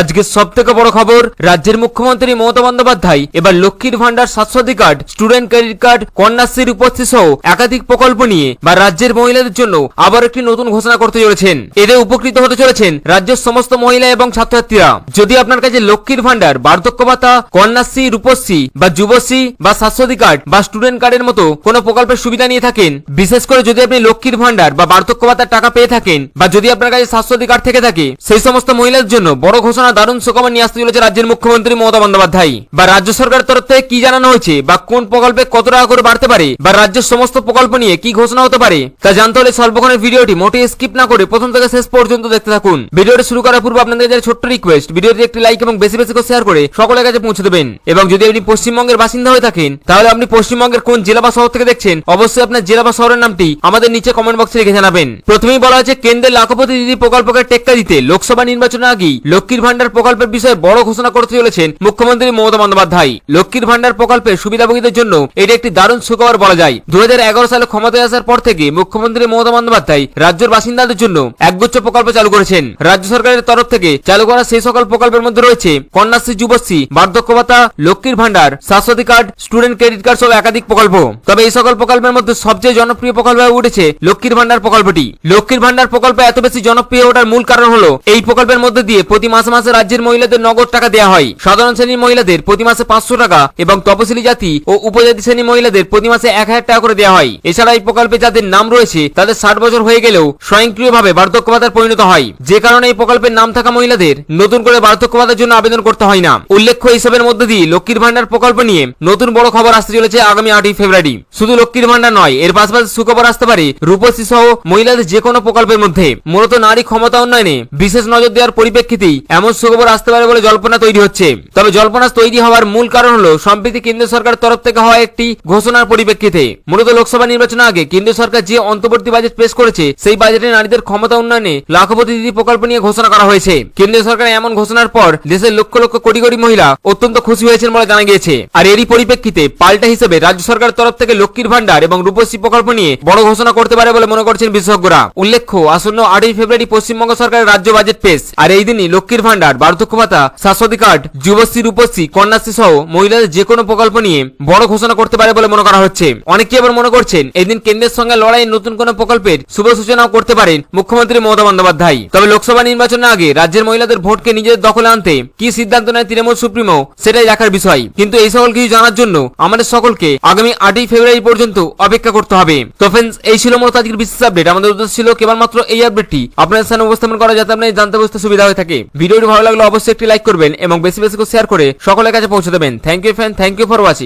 আজকে সব থেকে বড় খবর, রাজ্যের মুখ্যমন্ত্রী মমতা বন্দ্যোপাধ্যায়, এবার লক্ষ্মীর ভান্ডার Swasthyasathi card, student credit card, কন্যাশ্রীর উপস্থিত সহ একাধিক প্রকল্প নিয়ে বা রাজ্যের মহিলাদের জন্য আবার একটি নতুন ঘোষণা করতে চলেছেন। এতে উপকৃত হতে চলেছেন রাজ্যের সমস্ত মহিলা এবং ছাত্রছাত্রীরা। যদি আপনার কাছে লক্ষ্মীর ভান্ডার বার্ধক্য ভাতা, কন্যাশ্রী, রূপশ্রী বা যুবশ্রী বা স্বাস্থ্যসাথী কার্ড বা স্টুডেন্ট কার্ডের মতো কোনো প্রকল্পের সুবিধা নিয়ে থাকেন, বিশেষ করে যদি আপনি লক্ষ্মীর ভান্ডার বা বার্ধক্য ভাতার টাকা পেয়ে থাকেন বা যদি আপনার কাছে স্বাস্থ্যসাথী কার্ড থেকে থাকে, সেই সমস্ত মহিলাদের জন্য বড় ঘোষণা দারুণ সুখবর নিয়ে আসতে চলেছে রাজ্যের মুখ্যমন্ত্রী মমতা বন্দ্যোপাধ্যায়। বা রাজ্য সরকারের তরফ থেকে কি জানানো হয়েছে? বা কোন প্রকল্পে কত টাকা করে বাড়তে পারে? বা রাজ্যের সমস্ত প্রকল্প নিয়ে কি ঘোষণা হতে পারে? তা জানতে হলে স্বল্পক্ষণের ভিডিওটি মোটে স্কিপ না করে প্রথম থেকে শেষ পর্যন্ত দেখতে থাকুন। ভিডিওটি শুরু করার পূর্বে আপনাদের কাছে ছোট্ট রিকোয়েস্ট ভিডিওটি একটি লাইক এবং বেশি বেশি করে শেয়ার করে সকলের কাছে পৌঁছে দেবেন। এবং যদি আপনি পশ্চিমবঙ্গের বাসিন্দা হয়ে থাকেন, তাহলে আপনি পশ্চিমবঙ্গের কোন জেলা বা শহর থেকে দেখছেন, অবশ্যই আপনার জেলা বা শহরের নামটি আমাদের নিচে কমেন্ট বক্সে লিখে জানাবেন। প্রথমেই বলা হয়েছে, কেন্দ্রের লাখপতি দিদি প্রকল্পকে টেক্কা দিতে লোকসভা নির্বাচনের আগেই লক্ষ্মীর ভান্ডার প্রকল্পের বিষয়ে বড় ঘোষণা করতে চলেছেন মুখ্যমন্ত্রী মমতা বন্দ্যোপাধ্যায়। লক্ষ্মীর ভান্ডার প্রকল্পের সুবিধাভোগীদের জন্য এটি একটি দারুণ সুখবর বলা যায়। দুই হাজার এগারো সালে ক্ষমতায় আসার পর থেকে মুখ্যমন্ত্রী মমতা বন্দ্যোপাধ্যায় রাজ্যের বাসিন্দাদের জন্য একগুচ্ছ প্রকল্প চালু করেছেন। রাজ্য সরকারের তরফ থেকে চালু করা সেই সকল প্রকল্পের মধ্যে রয়েছে কন্যাশ্রী যুবশ্রী বার্ধক্য ভাতা লক্ষ্মীর ভান্ডার Swasthyasathi card, student credit card সহ একাধিক প্রকল্প। তবে এই সকল প্রকল্পের মধ্যে সবচেয়ে জনপ্রিয় প্রকল্প হয়ে উঠেছে লক্ষ্মীর ভান্ডার প্রকল্পটি। লক্ষ্মীর ভান্ডার প্রকল্প এত বেশি জনপ্রিয় ওঠার মূল কারণ হলো, এই প্রকল্পের মধ্যে দিয়ে প্রতি মাসে মাসে রাজ্যের মহিলাদের নগদ টাকা দেওয়া হয়। সাধারণ শ্রেণির মহিলাদের প্রতি মাসে পাঁচশো টাকা এবং তপশিলি জাতি ও উপজাতি শ্রেণির মহিলাদের প্রতি মাসে এক হাজার টাকা করে দেওয়া হয়। এছাড়া এই প্রকল্পে যাদের নাম রয়েছে, তাদের ষাট বছর হয়ে গেলেও স্বয়ংক্রিয়ভাবে বার্ধক্য ভাতার পরিণত হয়। যে কারণে এই প্রকল্পের নাম থাকা মহিলাদের নতুন করে বার্ধক্য ভাতার জন্য আবেদন করতে হয় না। উল্লেখ্য এইসবের মধ্যে দিয়ে লক্ষ্মীর ভান্ডার প্রকল্প নিয়ে নতুন বড় খবর আসতে চলেছে আগামী আটই ফেব্রুয়ারি। শুধু লক্ষ্মীর ভান্ডার নয়, এর পাশাপাশি সুখবর আসতে পারে রূপশ্রী সহ মহিলাদের যে কোনো প্রকল্পের মধ্যে। মূলত নারী ক্ষমতা উন্নয়নে বিশেষ নজর দেওয়ার পরিপ্রেক্ষিতেই এমন সুখবর আসতে পারে বলে জল্পনা তৈরি হচ্ছে। তবে জল্পনা তৈরি হওয়ার মূল কারণ হলো, সম্প্রতি কেন্দ্র সরকার তরফ থেকে হওয়া একটি ঘোষণার পরিপ্রেক্ষিতে। মূলত লোকসভা নির্বাচনের আগে কেন্দ্র সরকার যে অন্তর্বর্তী বাজেট পেশ করেছে, সেই বাজেটে নারীদের ক্ষমতা উন্নয়নে লাখপতি দিদি প্রকল্প নিয়ে ঘোষণা করা হয়েছে। কেন্দ্রীয় সরকার এমন ঘোষণার পর দেশের লক্ষ লক্ষ কোটি কোটি মহিলা অত্যন্ত খুশি হয়েছেন বলে জানা গিয়েছে। আর এরই পরিপ্রেক্ষিতে পাল্টা হিসেবে রাজ্য সরকারের তরফ থেকে লক্ষ্মীর ভান্ডার এবং রূপশ্রী প্রকল্প নিয়ে বড় ঘোষণা করতে পারে বলে মনে করছেন বিশেষজ্ঞরা। উল্লেখ্য, আসন্ন আটই ফেব্রুয়ারি পশ্চিমবঙ্গ সরকারের রাজ্য বাজেট পেশ। আর এই দিনই লক্ষ্মীর ভান্ডার বার্ধক্য ভাতা স্বাস্থ্যসাথী কার্ড, যুবশ্রী, রূপশ্রী, কন্যাশ্রী সহ মহিলাদের যে কোনো প্রকল্প নিয়ে বড় ঘোষণা করতে পারে বলে মনে করা হচ্ছে। অনেকে আবার মনে করছেন, এদিন কেন্দ্রের সঙ্গে লড়াই নতুন কোনো প্রকল্পের শুভ সূচনাও করতে পারেন মুখ্যমন্ত্রী মমতা বন্দ্যোপাধ্যায়। তবে লোকসভা নির্বাচনের আগে রাজ্যের মহিলাদের ভোটকে নিজের দখলে আনতে কি সিদ্ধান্ত নেয় তৃণমূল সুপ্রিমো, সেটাই দেখার বিষয়। কিন্তু এই সকল কিছু জানার জন্য আমাদের সকলকে আগামী আটই ফেব্রুয়ারি পর্যন্ত অপেক্ষা করতে হবে। তো ফ্রেন্ডস এই ছিল মূলত আজকের বিশেষ আপডেট আমাদের উদ্দেশ্য ছিল কেবলমাত্র এই আপডেটটি আপনাদের সামনে উপস্থাপন করা যাতে আপনার জানতে বুঝতে সুবিধা হয়ে থাকে। ভিডিওটি ভালো লাগলে অবশ্যই একটি লাইক করবেন এবং বেশি বেশি করে শেয়ার করে সকলের কাছে পৌঁছে দেবেন। Thank you fan thank you for watching